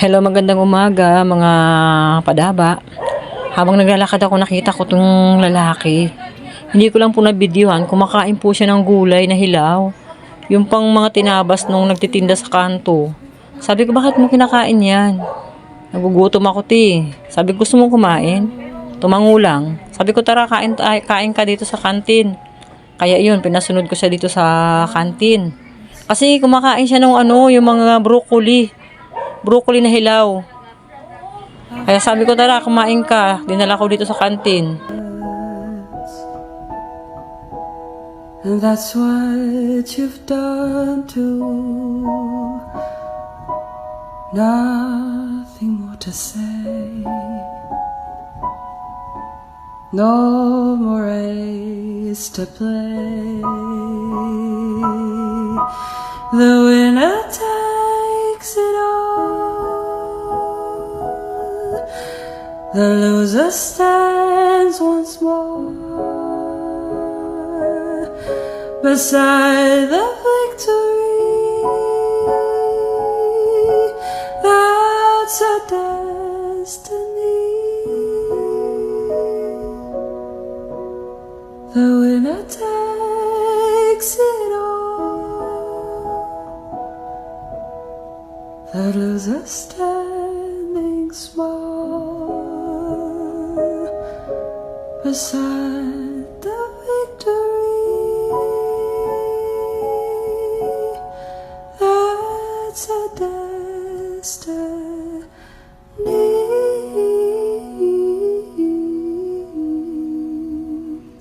Hello, magandang umaga mga padaba. Habang naglalakad ako, nakita ko tong lalaki. Hindi ko lang po na-videohan, kumakain po siya ng gulay na hilaw. Yung pang mga tinabas nung nagtitinda sa kanto. Sabi ko, bakit mo kinakain yan? Nagugutom ako, ti. Sabi ko, gusto mo kumain? Tumangulang. Sabi ko, tara, kain, kain ka dito sa kantin. Kaya yun, pinasunod ko siya dito sa kantin. Kasi kumakain siya ng ano, yung mga broccoli. Broccoli na hilaw. Kaya sabi ko, tara, kumain ka. Dinala ko dito sa kantin. And that's what you've done too. Nothing more to say. No more race to play. The The loser stands once more beside the victory. That's a destiny. The winner takes it all. The loser standing small beside the victory. That's a destiny.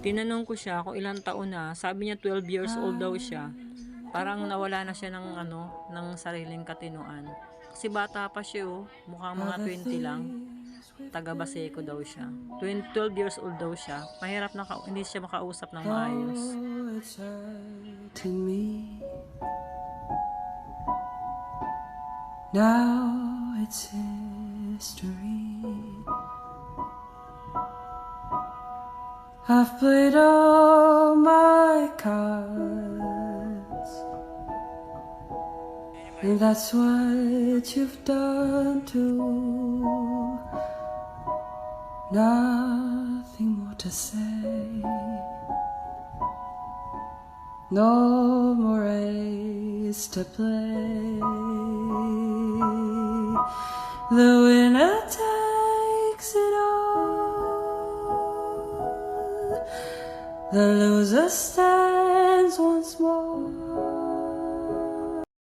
Tinanong ko siya kung ilang taon na. Sabi niya 12 years old daw siya. Parang nawala na siya ng ano, ng sariling katinuan. Kasi bata pa siya oh. Mukhang mga 20 lang. Taga Baseco daw siya. 20, 12 years old daw siya. Mahirap na hindi siya makausap ng maayos. Now it's history. I've played all my cards. And that's what you've done too. Nothing more to say. No more race to play. The winner takes it all. The loser stands once more